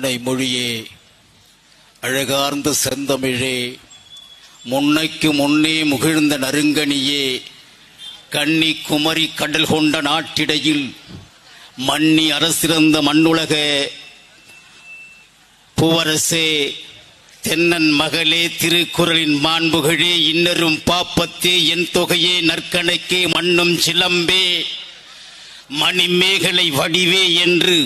அன்னை மொழியே அழகார்ந்த செந்தமிழே முன்னைக்கு முன்னே முகிழ்ந்த நறுங்கனியே கண்ணி குமரி கடல் கொண்ட நாட்டிடையில் மன்னி அரசிறந்த மண்ணுலக பூவரசே தென்னன் மகளே திருக்குறளின் மாண்புகளே இன்னரும் பாப்பத்தே என் தொகையே நற்கணக்கே மண்ணும் சிலம்பே மணிமேகலை வடிவே என்று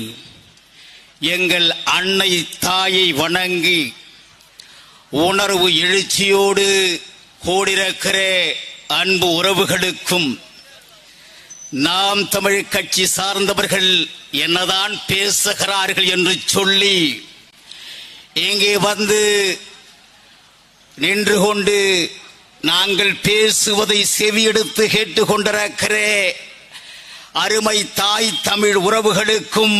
எங்கள் அன்னை தாயை வணங்கி உணர்வு எழுச்சியோடு கூடியிருக்கிற அன்பு உறவுகளுக்கும் நாம் தமிழ் கட்சி சார்ந்தவர்கள் என்னதான் பேசுகிறார்கள் என்று சொல்லி இங்கே வந்து நின்று கொண்டு நாங்கள் பேசுவதை செவியெடுத்து கேட்டுக்கொண்டிருக்கிற அருமை தாய் தமிழ் உறவுகளுக்கும்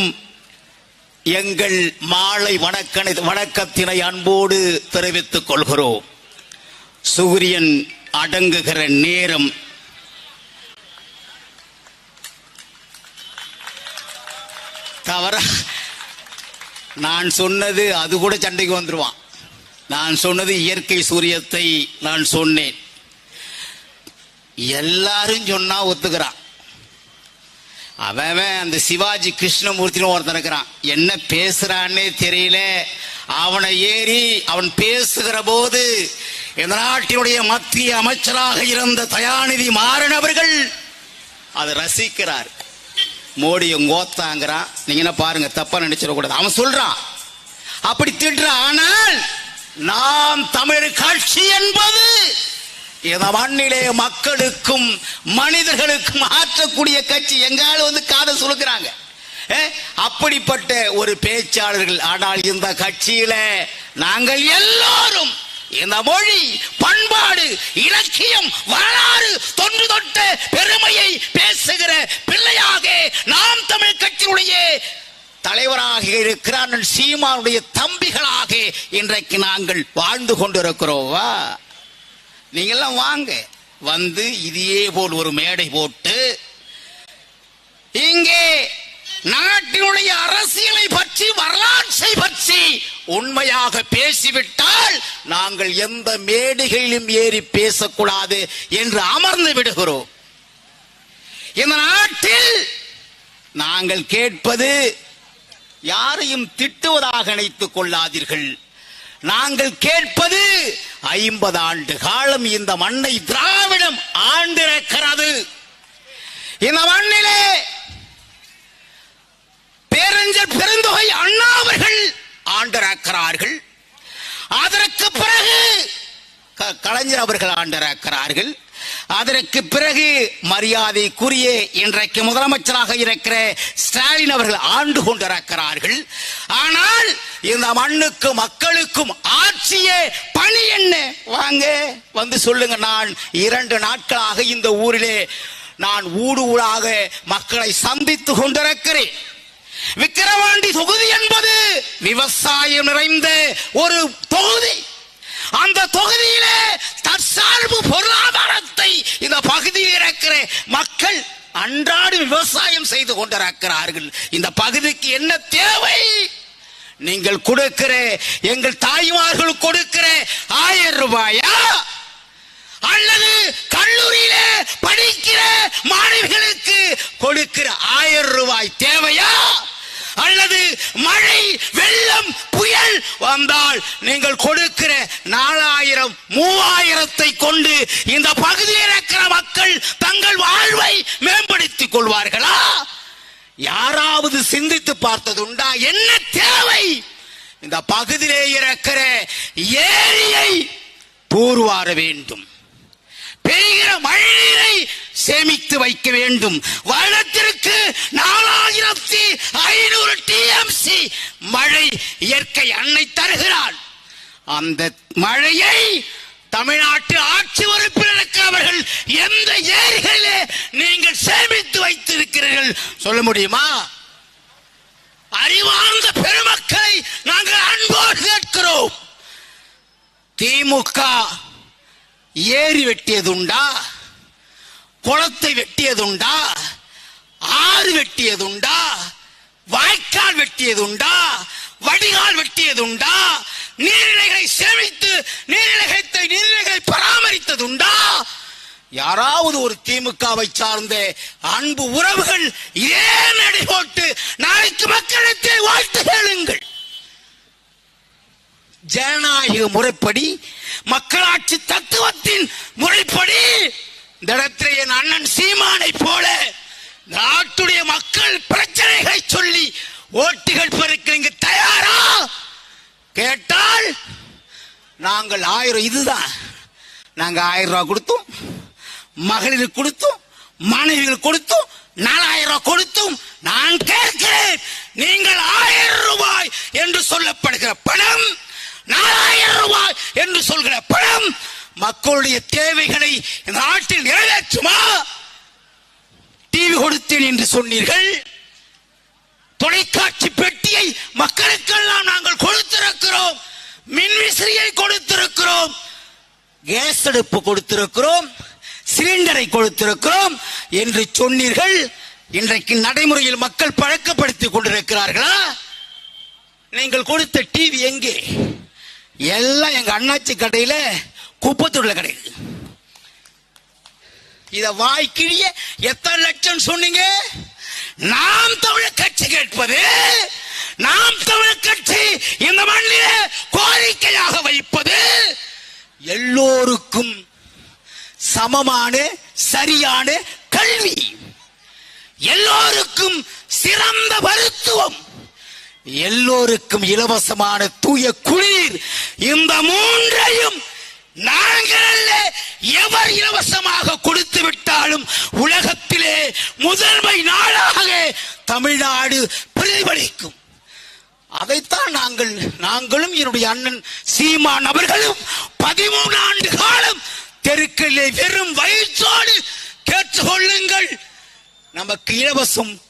எங்கள் மாலை வணக்கனை வணக்கத்தினை அன்போடு தெரிவித்துக் கொள்கிறோம். சூரியன் அடங்குகிற நேரம். தவற. நான் சொன்னது அது கூட சண்டைக்கு வந்துடுவான் நான் சொன்னது இயற்கை சூரியத்தை நான் சொன்னேன். எல்லாரும் சொன்னா ஒத்துக்கிறான். அவன் அந்த சிவாஜி கிருஷ்ணமூர்த்தின்னு ஒருத்தன் இருக்கிறான். என்ன பேசுறான்னே தெரியல. அவனை ஏறி அவன் பேசுகிற போது இந்த நாட்டினுடைய மத்திய அமைச்சராக இருந்த தயாநிதி மாறன் அவர்கள் அதை ரசிக்கிறார். மோடி கோத்தாங்கிறான். நீங்க என்ன பாருங்க தப்பா நினைச்சிடக்கூடாது. அவன் சொல்றான் அப்படி திட்டுறான். ஆனால் நாம் தமிழ் கட்சி என்பது இந்த மண்ணிலே மக்களுக்கும் மனிதர்களுக்கும் ஆற்றக்கூடிய கட்சி எங்காலும் வந்து காதை சுழுக்கிறாங்க அப்படிப்பட்ட ஒரு பேச்சாளர்கள் ஆனால் இந்த கட்சியில நாங்கள் எல்லாரும் இந்த மொழி பண்பாடு இலக்கியம் வரலாறு தொன்று தொட்ட பெருமையை பேசுகிற பிள்ளையாக நாம் தமிழ் கட்சியுடைய தலைவராக இருக்கிறான் சீமானுடைய தம்பிகளாக இன்றைக்கு நாங்கள் வாழ்ந்து கொண்டிருக்கிறோவா நீங்கெல்லாம் வாங்க. வந்து இதே போல் ஒரு மேடை போட்டு இங்கே நாட்டினுடைய அரசியலை பற்றி வரலாற்றை பற்றி உண்மையாக பேசிவிட்டால் நாங்கள் எந்த மேடைகளிலும் ஏறி பேசக்கூடாது என்று அமர்ந்து விடுகிறோம். இந்த நாட்டில் நாங்கள் கேட்பது யாரையும் திட்டுவதாக நினைத்துக் கொள்ளாதீர்கள். நாங்கள் கேட்பது ஐம்பது ஆண்டு காலம் இந்த மண்ணை திராவிடம் ஆண்டிருக்கிறது. இந்த மண்ணிலே பேரஞ்சர் பெருந்தொகை அண்ணா அவர்கள் ஆண்டிருக்கிறார்கள். அதற்கு பிறகு க- கலைஞர் அவர்கள் ஆண்டிருக்கிறார்கள். அதற்கு பிறகு மரியாதைக்குரிய இன்றைக்கு முதலமைச்சராக இருக்கிற ஸ்டாலின் அவர்கள் ஆண்டு கொண்டிருக்கிறார்கள். ஆனால் இந்த மண்ணுக்கு மக்களுக்கும் ஆட்சியே பணி என்ன? வாங்க வந்து சொல்லுங்க. நான் இரண்டு நாட்களாக இந்த ஊரிலே நான் ஊடு ஊடாக மக்களை சந்தித்து கொண்டிருக்கிறேன். விக்கிரவாண்டி தொகுதி என்பது விவசாயம் நிறைந்த ஒரு தொகுதி. அந்த தொகுதியிலே தற்சார்பு பொருளாதாரத்தை இந்த பகுதியில் இருக்கிற மக்கள் அன்றாடு விவசாயம் செய்து கொண்டிருக்கிறார்கள். இந்த பகுதிக்கு என்ன தேவை? நீங்கள் கொடுக்கிற எங்கள் தாய்மார்கள் கொடுக்கிற ஆயிரம் ரூபாயா? அல்லது கல்லூரியில படிக்கிற மாணவிகளுக்கு கொடுக்கிற ஆயிரம் ரூபாய் தேவையா? அல்லது மழை வெள்ளம் புயல் வந்தால் நீங்கள் கொடுக்கிற நாலாயிரம் மூவாயிரத்தை கொண்டு இந்த பகுதியில் இருக்கிற மக்கள் தங்கள் வாழ்வை மேம்படுத்திக் கொள்வார்களா? யாராவது சிந்தித்து பார்த்ததுண்டா? என்ன தேவை? இந்த பகுதியிலே இருக்கிற ஏரியை தூர்வார வேண்டும். பெய்கிற மழைநீரை சேமித்து வைக்க வேண்டும். வருடத்திற்கு நாலாயிரத்தி ஐநூறு டிஎம்சி மழை இயற்கை அன்னை தருகிறாள். அந்த மழையை தமிழ்நாட்டு ஆட்சி உறுப்பினருக்கு இருக்கிறவர்கள் எந்த ஏரிகளிலே நீங்கள் சேமித்து வைத்திருக்கிறீர்கள்? சொல்ல முடியுமா? அறிவார்ந்த பெருமக்களை நாங்கள் அன்போடு கேட்கிறோம். திமுக ஏரி வெட்டியதுண்டா? குளத்தை வெட்டியதுண்டா? ஆறு வெட்டியதுண்டா? வாய்க்கால் வெட்டியதுண்டா? வடிகால் வெட்டியதுண்டா? நீர்நிலைகளை சேமித்து நீர்நிலைகளை நீர்நிலைகளை பராமரித்ததுண்டா? யாராவது ஒரு திமுகவை சார்ந்த அன்பு உறவுகள் இதே நடை போட்டு நாளைக்கு மக்களிடத்தை வாழ்த்து கேளுங்கள்? ஜனநாயக முறைப்படி மக்களாட்சி தத்துவத்தின் முறைப்படி இந்த இடத்துல என் அண்ணன் சீமானை போல நாட்டுடைய மக்கள் பிரச்சனைகளை சொல்லி ஓட்டுகள் பெருக்க இங்கு தயாரா? கேட்டால் நாங்கள் ஆயிரம் இதுதான். நாங்க ஆயிரம் ரூபாய் கொடுத்தோம். மகளிர் கொடுத்தும். மாணவிகள் கொடுத்தும். நாலாயிரம் ரூபாய் கொடுத்தும். நான் கேட்கிறேன். நீங்கள் ஆயிரம் ரூபாய் என்று சொல்லப்படுகிற பணம் நாலாயிரம் ரூபாய் என்று சொல்கிற பணம் மக்களுடைய தேவைகளை இந்த நாட்டில் நிறைவேற்றுமா? டிவி கொடுத்தேன் என்று சொன்னீர்கள். தொலைக்காட்சி பெட்டியை மக்களுக்கெல்லாம் நாங்கள் கொடுத்திருக்கிறோம். மின்விசிறியை கொடுத்திருக்கிறோம். கேஸ் அடுப்பு கொடுத்திருக்கிறோம். சிலிண்டரை கொடுத்திருக்கிறோம். என்று சொன்னீர்கள். இன்றைக்கு நடைமுறையில் மக்கள் பழக்கப்படுத்திக் கொண்டிருக்கிறார்களா? நீங்கள் கொடுத்த டிவி எங்கே? எல்லாம் எங்க அண்ணாச்சி கடையில குப்பத்தூர்ல கிடையாது இத வாய்க்கிழிய எத்தனை லட்சம் சொன்னீங்க? நாம் தமிழர் கட்சி கேட்பது நாம் தமிழர் கட்சி இந்த மண்ணிலே கோரிக்கையாக வைப்பது எல்லோருக்கும் சமமான சரியான கல்வி. எல்லோருக்கும் சிறந்த மருத்துவம். எல்லோருக்கும் இலவசமான தூய குளிர். இந்த மூன்றையும் நாங்கள் எவர் இலவசமாக கொடுத்து விட்டாலும் உலகத்திலே முதன்மை நாடாக தமிழ்நாடு பிரதிபலிக்கும். அதைத்தான் நாங்கள் நாங்களும் என்னுடைய அண்ணன் சீமான் அவர்களும் பதிமூணு ஆண்டு காலம் தெருக்களிலே வெறும் வயிற்றோடு கேட்டுக்கொள்ளுங்கள். நமக்கு இலவசம்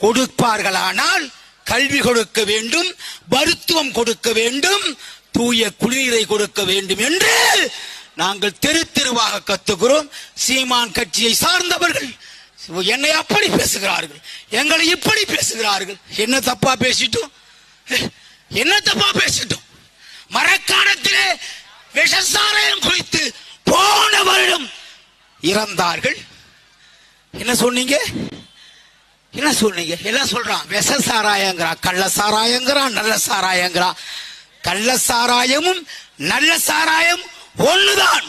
கொடுப்பார்களானால் கல்வி கொடுக்க வேண்டும் மருத்துவம் கொடுக்க வேண்டும் தூய குடிநீரை கொடுக்க வேண்டும் என்று நாங்கள் தெரு தெருவாக கத்துகிறோம். சீமான் கட்சியை சார்ந்தவர்கள் என்னை அப்படி பேசுகிறார்கள் எங்களை இப்படி பேசுகிறார்கள். என்ன தப்பா பேசிட்டோம்? என்ன தப்பா பேசிட்டோம்? மரக்காணத்திலே விஷசாராயம் குறித்து போன வருடம் இறந்தார்கள். என்ன சொன்னீங்க? என்ன சொன்னீங்க? என்ன சொல்றான் விஷ சாராயங்கிறான் கள்ள சாராயங்கிறான் நல்ல சாராயங்கிறான் கள்ள சாராயமும் நல்ல சாராயம் ஒண்ணுதான்.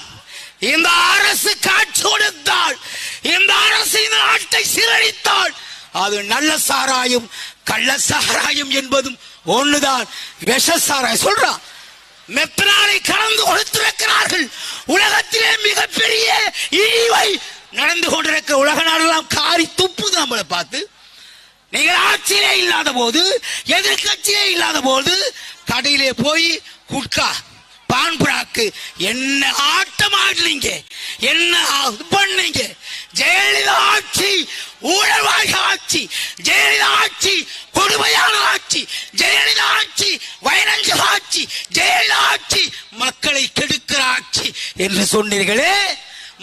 இந்த அரசு காட்சி கொடுத்தால் இந்த அரசு இந்த நாட்டை சீரழித்தால் அது நல்ல சாராயம் கள்ள சாராயம் என்பதும் ஒண்ணுதான். விஷ சாராயம் சொல்றான் மெத்தனாலை கலந்து கொடுத்திருக்கிறார்கள். உலகத்திலே மிகப்பெரிய இழிவை நடந்து கொண்டிருக்க உலக நாடெல்லாம் காரி துப்புது நம்மளை பார்த்து. நீங்கள் ஆட்சியிலே இல்லாத போது எதிர்கட்சியே இல்லாத போது கடையிலே போய் குட்கா பான்புறாக்கு என்ன ஆட்டம் ஆடலீங்க என்ன பண்ணீங்க? ஜெயலலிதா ஆட்சி ஊழல்வாய் ஆட்சி ஜெயலலிதா ஆட்சி கொடுமையான ஆட்சி ஜெயலலிதா ஆட்சி வைரஞ்ச ஆட்சி ஜெயலலிதா ஆட்சி மக்களை கெடுக்கிற ஆட்சி என்று சொன்னீர்களே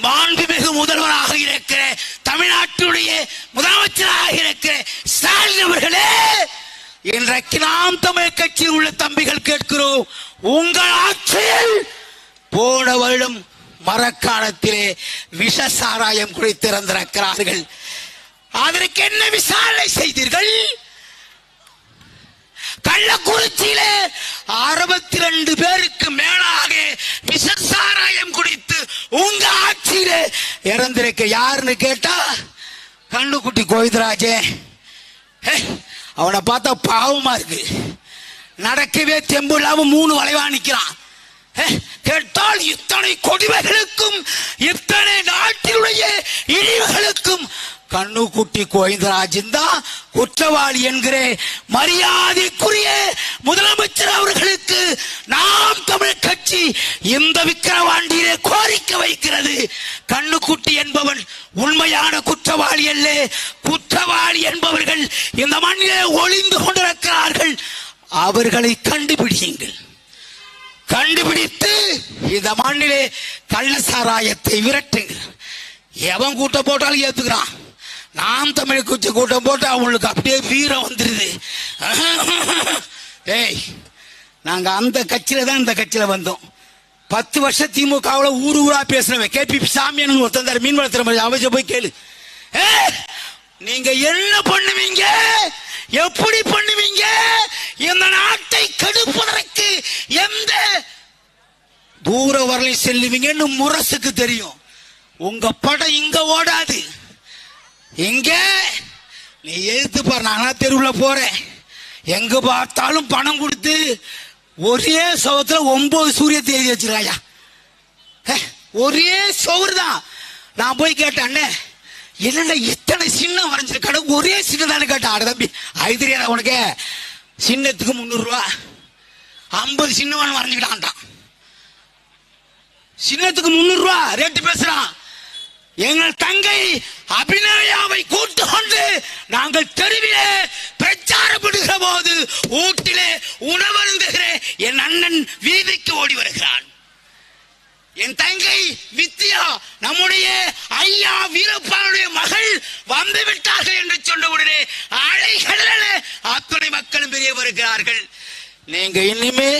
மாண்புமிகு முதல்வராக இருக்கிற தமிழ்நாட்டுடைய முதலமைச்சராக இருக்கிற ஸ்டாலின் அவர்களே இன்றைக்கு நாம் தமிழ் கட்சியில் உள்ள தம்பிகள் கேட்கிறோம் உங்கள் ஆட்சியில் போன வருடம் மரக்காலத்திலே விஷ சாராயம் குடித்திருந்திருக்கிறார்கள். அதற்கு என்ன விசாரணை செய்தீர்கள்? கள்ளக்குறிச்சியிலே அறுபத்தி ரெண்டு பேருக்கு மேலாக விஷ சாராயம் குடித்து உங்க ஆட்சியிலே இறந்திருக்க யாருன்னு கேட்டா கண்ணுக்குட்டி கோவிந்தராஜே. அவனை பார்த்தா பாவமா இருக்கு. நடக்கவே தெம்பு இல்லாம மூணு வளைவா நிற்கிறான் ஹே, கேட்டால் இத்தனை கொடுமைகளுக்கும் இத்தனை நாட்டினுடைய இழிவுகளுக்கும் கண்ணுக்குட்டி கோவிந்தராஜன் தான் குற்றவாளி என்கிற. மரியாதைக்குரிய முதலமைச்சர் அவர்களுக்கு நாம் தமிழ் கட்சி இந்த விக்கிரவாண்டியிலே கோரிக்கை வைக்கிறது. கண்ணுக்குட்டி என்பவன் உண்மையான குற்றவாளி அல்ல. குற்றவாளி என்பவர்கள் இந்த மண்ணிலே ஒளிந்து கொண்டிருக்கிறார்கள். அவர்களை கண்டுபிடியுங்கள். கண்டுபிடித்து இந்த மண்ணிலே கள்ள சாராயத்தை விரட்டுங்கள். எவன் கூட்டம் போட்டாலும் ஏத்துக்கிறான். நாம் தமிழ் குச்சி கூட்டம் போட்டு அவங்களுக்கு அப்படியே வீரம் வந்துருது. ஏய் நாங்க அந்த கட்சியில தான் இந்த கட்சியில வந்தோம். பத்து வருஷம் திமுகவில் ஊர் ஊரா பேசுனவன் கேபி சாமியானு ஒருத்தன் தர மீன் வளர்த்துற மாதிரி அவச போய் கேளு. நீங்க என்ன பண்ணுவீங்க? எப்படி பண்ணுவீங்க? இந்த நாட்டை கெடுப்பதற்கு எந்த தூர வரலை செல்லுவீங்கன்னு முரசுக்கு தெரியும். உங்க படம் இங்க ஓடாது. இங்க? நீ எழுத்து பாரு நானா தெருவில் போறேன். எங்க பார்த்தாலும் பணம் கொடுத்து ஒரே சவத்துல ஒன்பது சூரியத்தை எழுதி வச்சிருக்காயா? ஒரே சோறு தான். நான் போய் கேட்டேன் அண்ணே என்னடா இத்தனை சின்னம் வரைஞ்சிருக்காடு ஒரே சின்னதானு கேட்டேன். அட தம்பி அது தெரியாதா உனக்கு. சின்னத்துக்கு முந்நூறுரூவா ஐம்பது சின்னவன் வரைஞ்சுக்கிட்டான்ட்டான் சின்னத்துக்கு முந்நூறுரூவா ரேட்டு பேசுறான். எங்கள் தங்கை அபிநயாவை கூட்டு கொண்டு நாங்கள் தெருவிலே பிரச்சாரப்படுகிற போது ஊட்டிலே உணவருந்துகிற என் அண்ணன் வீதிக்கு ஓடி வருகிறான். என் தங்கை வித்யா நம்முடைய ஐயா வீரப்பாளுடைய மகள் வந்து விட்டார்கள் என்று சொன்ன உடனே அலைகள அத்தனை மக்களும் பெரிய வருகிறார்கள். நீங்க இனிமே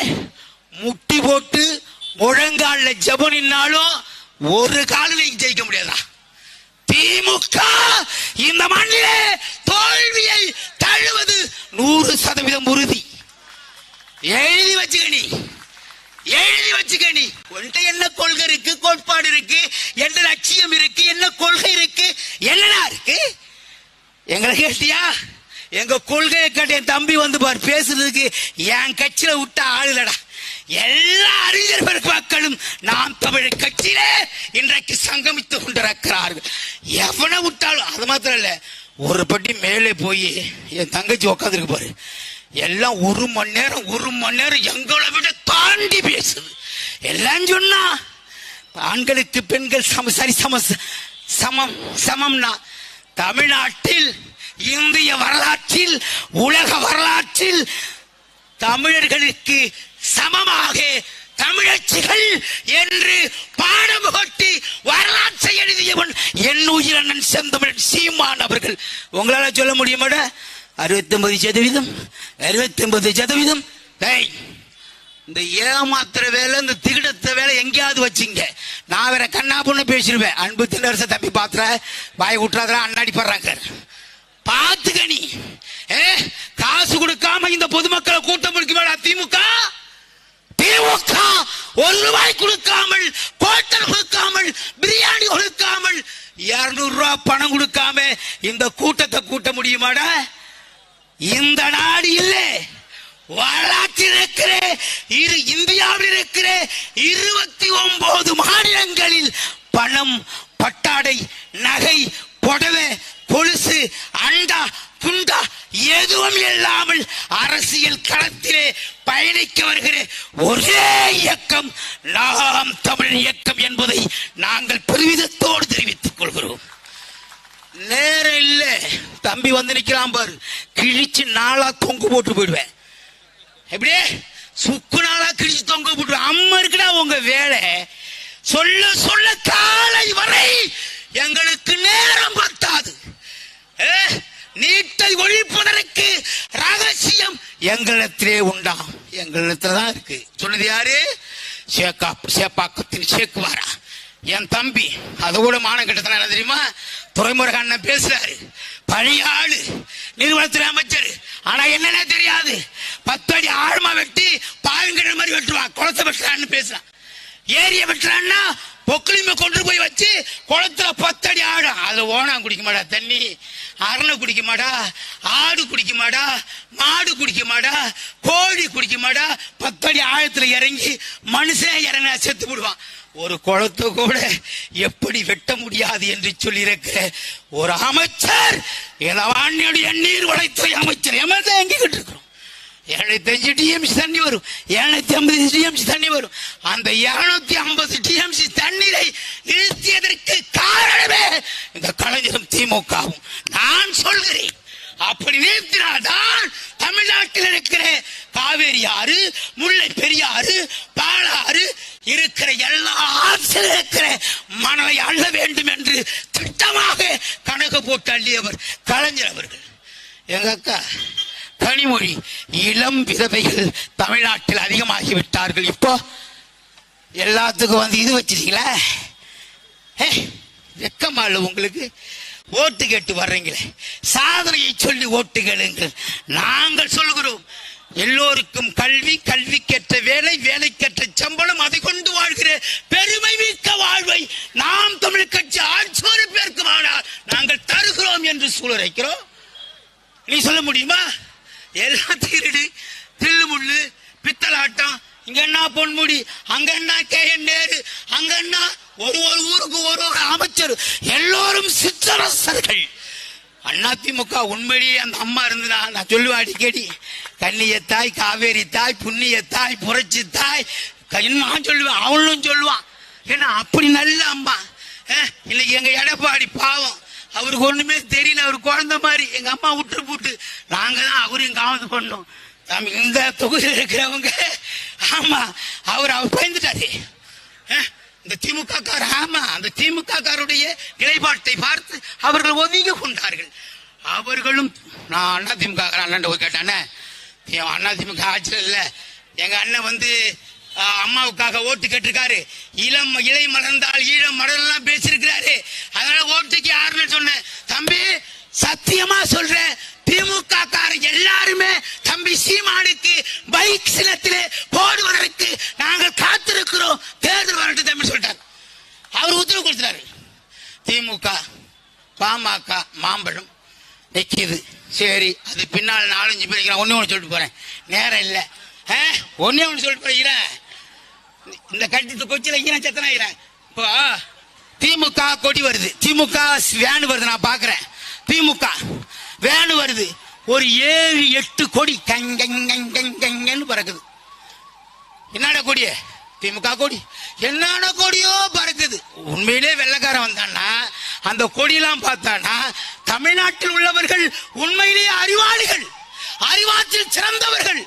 முட்டி போட்டு முழங்கால ஜெபம் நின்னாலும் ஒரு காலில் ஜெயிக்க முடியாதா திமுக இந்த மண்ணிலே தோல்வியை தழுவது நூறு சதவீதம் உறுதி. எழுதி வச்சுக்க நீ. எழுதி வச்சுக்க நீ. உன்கிட்ட என்ன கொள்கை இருக்கு கோட்பாடு இருக்கு என்ன லட்சியம் இருக்கு என்ன கொள்கை இருக்கு என்னடா இருக்கு? எங்களை கேட்டியா? எங்க கொள்கையை கேட்ட என் தம்பி வந்து பார் பேசுறதுக்கு என் கட்சியில விட்ட ஆளுலடா எல்லா அறிஞர் மக்களும் நாம் தமிழ் கட்சியிலே இன்றைக்கு சங்கமித்துக் கொண்டிருக்கிறார்கள். எவனை விட்டாலும் அது மாத்திரம் இல்ல ஒரு பட்டி மேலே போய் என் தங்கச்சி உட்காந்துருக்கு பாரு. எல்லாம் ஒரு மணி நேரம் ஒரு மணி நேரம் எங்களை விட தாண்டி பேசுது. எல்லாம் சொன்னா ஆண்களுக்கு பெண்கள் சம சரி சம சமம் சமம்னா தமிழ்நாட்டில் இந்திய வரலாற்றில் உலக வரலாற்றில் தமிழர்களுக்கு சமமாக தமிழச்சிகள் என்று பாடம் புகட்டி வரலாற்றை எழுதியவன் என் உயிரண்ணன் செந்தமிழன் சீமான் அவர்கள். உங்களால சொல்ல முடியுமாட? அறுபத்தி ஒன்பது சதவீதம் அறுபத்தி ஒன்பது சதவீதம் இந்த ஏமாத்துற வேலை இந்த திகிடத்த வேலை எங்கேயாவது வச்சுங்க. நான் வேற கண்ணா பொண்ணு பேசிடுவேன் அன்பு திண்டரச தம்பி பாத்திர வாய் விட்டுறாதான் அண்ணாடி படுறாங்க. பாத்துக்க நீ. ஏ காசு கொடுக்காம இந்த பொதுமக்களை கூட்டம் முடிக்க திமுக. திமுக ஒரு ரூபாய் கொடுக்காமல் கோட்டல் கொடுக்காமல் பிரியாணி கொடுக்காமல் இருநூறு ரூபாய் பணம் கொடுக்காம இந்த கூட்டத்தை கூட்ட முடியுமாடா? இந்த நாடு இல்லை வரலாற்றில் இருக்கிற இரு இந்தியாவில் இருக்கிற இருபத்தி ஒன்பது மாநிலங்களில் பணம் பட்டாடை நகை புடவை கொலுசு அண்டா குண்டா எதுவும் இல்லாமல் அரசியல் களத்திலே பயணிக்க வருகிற ஒரே இயக்கம் நாம் தமிழ் இயக்கம் என்பதை நாங்கள் பெருமிதத்தோடு தெரிவித்துக் கொள்கிறோம். நேரம் இல்ல. தம்பி வந்து நிக்கிறான் பாரு. கிழிச்சு நாளா தொங்கு போட்டு போயிடுவேன். எப்படியே? சுக்கு நாளா கிழிச்சு தொங்க போட்டு அம்மா இருக்குன்னா உங்க வேலை. சொல்ல சொல்ல காலை வரை எங்களுக்கு நேரம் பத்தாது. ஏ, நீட்டை ஒழிப்பதற்கு ரகசியம் எங்களிடத்திலே உண்டா? எங்களிடத்துல தான் இருக்கு. சொன்னது யாரு? சேக்கா சேப்பாக்கத்தின் சேக்குவாரா? என் தம்பி அது கூட மானம் கிட்டத்தன என்ன தெரியுமா? துறைமுருக அண்ணன் பேசுறாரு. பழைய ஆளு நிறுவனத்துறை அமைச்சர். ஆனா என்னன்னே தெரியாது. பத்து அடி ஆழமா வெட்டி பாயங்கிற மாதிரி வெட்டுவான். குளத்தை வெட்டுறான்னு பேசுறான். ஏரிய வெட்டுறான்னா பொக்கலிமை கொண்டு போய் வச்சு குளத்துல பத்தடி ஆடு. அது ஓனா குடிக்க மாட்டா தண்ணி? அரணை குடிக்க மாட்டா ஆடு குடிக்க மாட்டா மாடு குடிக்க மாட்டா கோழி குடிக்க மாட்டா பத்தடி ஆழத்துல இறங்கி மனுஷன் இறங்கினா செத்து விடுவான் ஒரு குளத்தை கூட எப்படி வெட்ட முடியாது என்று சொல்லியிருக்கிற ஒரு அமைச்சர் இளவாணியுடைய நீர் வளைத்துறை அமைச்சர். எமதான் எங்கிக்கிட்டு இருக்கிறோம். இருநூத்தி டிஎம்சி தண்ணி வரும். எழுநூத்தி ஐம்பது டிஎம்சி தண்ணி வரும். அந்த இருநூத்தி ஐம்பது டிஎம்சி தண்ணீரை நிறுத்தியதற்கு காரணமே இந்த கலைஞரும் திமுகவும். நான் சொல்கிறேன். அப்படி நிறுத்தினால்தான் தமிழ்நாட்டில் இருக்கிற காவேரி ஆறு முல்லை பெரியாறு பாலாறு இருக்கிற எல்லா ஆற்றில் இருக்கிற மணலை அள்ள வேண்டும் என்று திட்டமாக கணக்கு போட்டு அள்ளியவர் கலைஞர் அவர்கள். எங்க அக்கா கனிமொழி இளம் விதவைகள் தமிழ்நாட்டில் அதிகமாகிவிட்டார்கள். இப்போ எல்லாத்துக்கும் வந்து இது வச்சிருக்கீங்களா ஏ, வெக்கமா இல்லை உங்களுக்கு? ஓட்டு கேட்டு வர்றீங்களே. சாதனையை சொல்லி ஓட்டு கேளுங்கள். நாங்கள் சொல்கிறோம் எல்லோருக்கும் கல்வி கல்விக்கேற்ற வேலை வேலைக்கேற்ற சம்பளம் அதை கொண்டு வாழ்கிற பெருமை மிக்க வாழ்வை நாம் தமிழ் கட்சி ஆட்சோறு பேருக்குமானால் நாங்கள் தருகிறோம் என்று சூழரைக்கிறோம் நீ சொல்ல முடியுமா? எல்லாம் திருடு தில்லு முள்ளு பித்தலாட்டம் இங்க என்ன பொன்முடி? அங்க என்ன கே என் நேரு? அங்க என்ன ஒரு ஒரு ஊருக்கு ஒரு ஒரு அமைச்சர்? எல்லோரும் சிற்றரசர்கள் அதிமுக உண்மையிலேயே அந்த அம்மா இருந்தா நான் சொல்லுவேன் அடிக்கடி. கண்ணிய தாய் காவேரி தாய் புண்ணிய தாய் புரட்சி தாய். க- நான் சொல்லுவேன் அவளும் சொல்லுவான் ஏன்னா அப்படி நல்ல அம்மா. இன்னைக்கு எங்க எடப்பாடி பாவம். அவருக்கு ஒண்ணுமே தெரியல அவர் குழந்தை மாதிரி. எங்க அம்மா விட்டு போட்டு. நாங்க தான் அவரையும் காவந்து பண்ணோம். நம்ம இந்த தொகுதியில் இருக்கிறவங்க ஆமா அவர் அவர் பயந்துட்டாரு. இந்த திமுக கார ஆமா அந்த திமுக காருடைய நிலைப்பாட்டை பார்த்து அவர்கள் ஒதுங்கி கொண்டார்கள். அவர்களும் நான் அண்ணா திமுக அண்ணன் கேட்டானே என் அண்ணா திமுக ஆட்சியில் இல்லை. எங்க அண்ணன் வந்து அம்மாவுக்காக ஓட்டு கேட்டிருக்காரு. இளம் இலை மலர்ந்தால் ஈழம் மலர்லாம் பேசியிருக்கிறாரு. அதனால ஓட்டுக்கு யாருன்னு சொன்னேன். தம்பி சத்தியமா சொல்றேன். திமுக காரன் எல்லாருமே தம்பி சீமானுக்கு பைக் சிலத்தில் போடுவதற்கு நாங்கள் காத்திருக்கிறோம். தேர்தல் வரட்டு தம்பி சொல்லிட்டார். அவர் உத்தரவு கொடுத்தாரு திமுக பாமக மாம்பழம் நிற்கிது சரி அது பின்னால் நாலஞ்சு பேருக்கு இருக்கிறான் ஒன்று சொல்லிட்டு போறேன். நேரம் இல்லை. ஒன்னே ஒன்று சொல்லிட்டு போறேன் இந்த கட்டி கொச்சில இங்கே சத்தனாகிறேன் இப்போ திமுக கொடி வருது. திமுக வேன் வருது நான் பாக்குறேன். திமுக வேன் வருது. ஒரு ஏழு எட்டு கொடி கங்கன்னு பறக்குது. என்னடா கொடி? திமுக கொடி. என்னென்ன கொடியோ பறக்குது. உண்மையிலே வெள்ளக்காரன் வந்தான்னா அந்த கொடியெல்லாம் பார்த்தானா தமிழ்நாட்டில் உள்ளவர்கள் உண்மையிலேயே அறிவாளிகள். அறிவாற்றில் சிறந்தவர்கள்.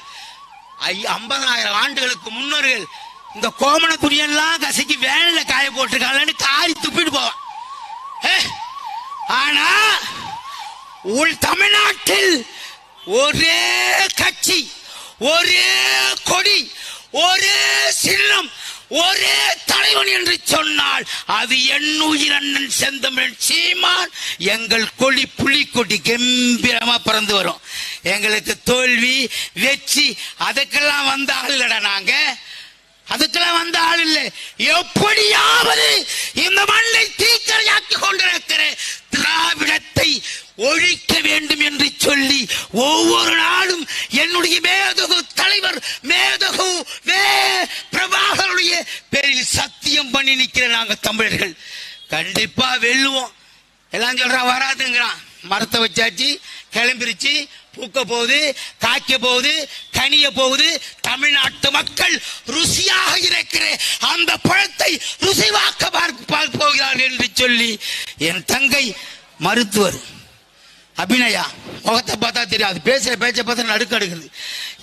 ஐ- ஐம்பதாயிரம் ஆண்டுகளுக்கு முன்னோர்கள் இந்த கோமண துணியெல்லாம் கசக்கி வேனில காய போட்டிருக்காங்கன்னு காரி துப்பிட்டு போவான். ஆனா உள் தமிழ்நாட்டில் ஒரே கட்சி ஒரே கொடி ஒரே சின்னம் ஒரே தலைவன் என்று சொன்னால் அது என் உயிர் அண்ணன் செந்தமிழ் சீமான். எங்கள் கொடி புலிக்கொடி கம்பீரமா பறந்து வரும். எங்களுக்கு தோல்வி வெற்றி அதுக்கெல்லாம் வந்த ஆள் இல்லடா அதுக்கெல்லாம் வந்த ஆள் இல்லை. எப்படியாவது இந்த மண்ணை தீக்கரையாக்கி கொண்டிருக்கிற திராவிடத்தை ஒழிக்க வேண்டும் என்று சொல்லி ஒவ்வொரு நாளும் என்னுடைய மேதகு தலைவர் மேதகு வே பிரபாகருடைய பேரில் சத்தியம் பண்ணி நிற்கிற நாங்க தமிழர்கள். கண்டிப்பா வெல்லுவோம். எல்லாம் சொல்றான் வராதுங்கிறான். மரத்தை வச்சாச்சு. கிளம்பிருச்சு பூக்க போகுது காய்க்க போகுது கனிய போகுது தமிழ்நாட்டு மக்கள் ருசியாக இருக்கிற அந்த பழத்தை ருசிவாக்க பார்க்க போகிறார் என்று சொல்லி என் தங்கை மருத்துவர் அபிநயா முகத்தை பார்த்தா தெரியாது பேசுற பேச்சை பார்த்தா நடுக்க எடுக்குது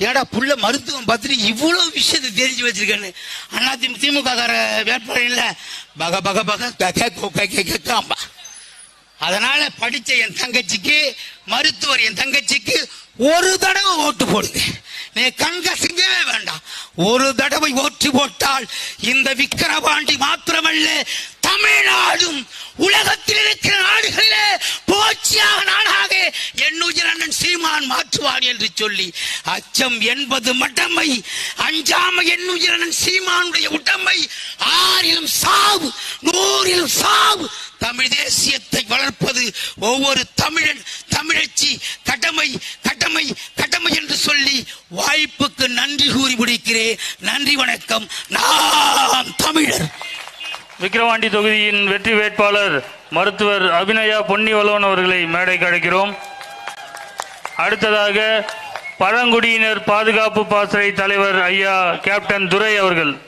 ஏடா புள்ள மருத்துவம் பார்த்துட்டு இவ்வளவு விஷயத்தை தெரிஞ்சு வச்சிருக்கேன்னு அண்ணா திமுக திமுக கார வேட்பாளர் இல்லை பக பக பக கேக்க கேக்க கேட்காம்பா அதனால படிச்ச என் தங்கச்சிக்கு மருத்துவர் என் தங்கச்சிக்கு ஒரு தடவை ஓட்டு போடுங்க. நீ கண்கசிங்கவே வேண்டாம். ஒரு தடவை ஓட்டு போட்டால் இந்த விக்கிரவாண்டி மாத்திரமல்ல தமிழ்நாடும் உலகத்தில் இருக்கிற நாடுகளிலே போச்சியாக நாடாக எண்ணுயிர் சீமான் மாற்றுவார் என்று சொல்லி அச்சம் என்பது மட்டமை அஞ்சாம எண்ணுயிர் சீமானுடைய உடம்பை ஆறிலும் சாவு நூறிலும் சாவு தமிழ் தேசியத்தை வளர்ப்பது ஒவ்வொரு தமிழன் தமிழச்சி கடமை கடமை கடமை என்று சொல்லி வாய்ப்புக்கு நன்றி கூறி முடிக்கிறேன் நன்றி வணக்கம். நாம் தமிழர். விக்கிரவாண்டி தொகுதியின் வெற்றி வேட்பாளர் மருத்துவர் அபிநயா பொன்னிவலோன் அவர்களை மேடைக்கு அழைக்கிறோம். அடுத்ததாக பழங்குடியினர் பாதுகாப்பு பாசறை தலைவர் ஐயா கேப்டன் துரை அவர்கள்.